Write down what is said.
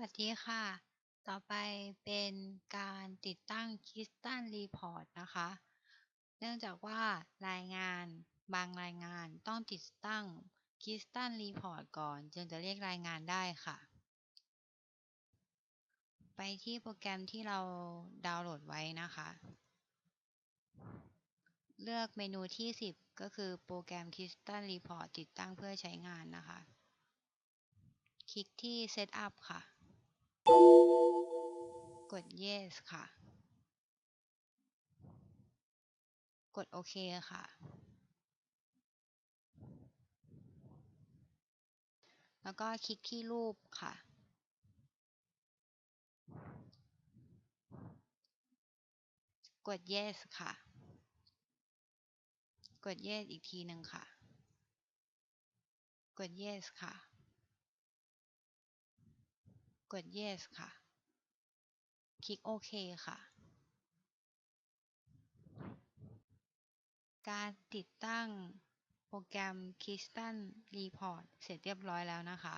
วัสดีค่ะ ต่อไปเป็นการติดตั้ง Kristal Report นะคะ เนื่องจากว่ารายงานบางรายงานต้องติดตั้ง Kristal Report ก่อน จึงจะเรียกรายงานได้ค่ะ ไปที่โปรแกรมที่เราดาวน์โหลดไว้นะคะ เลือกเมนูที่ 10 ก็คือโปรแกรม Kristal Report ติดตั้งเพื่อใช้งานนะคะคลิกที่ Setup ค่ะ กด Yes ค่ะ กดโอเคค่ะ แล้วก็คลิกที่รูปค่ะ กด Yes ค่ะ กด Yes อีกทีหนึ่งค่ะ กด Yes ค่ะ กด Yes ค่ะ คลิกโอเคค่ะ การติดตั้งโปรแกรม Kristal Report เสร็จเรียบร้อยแล้วนะคะ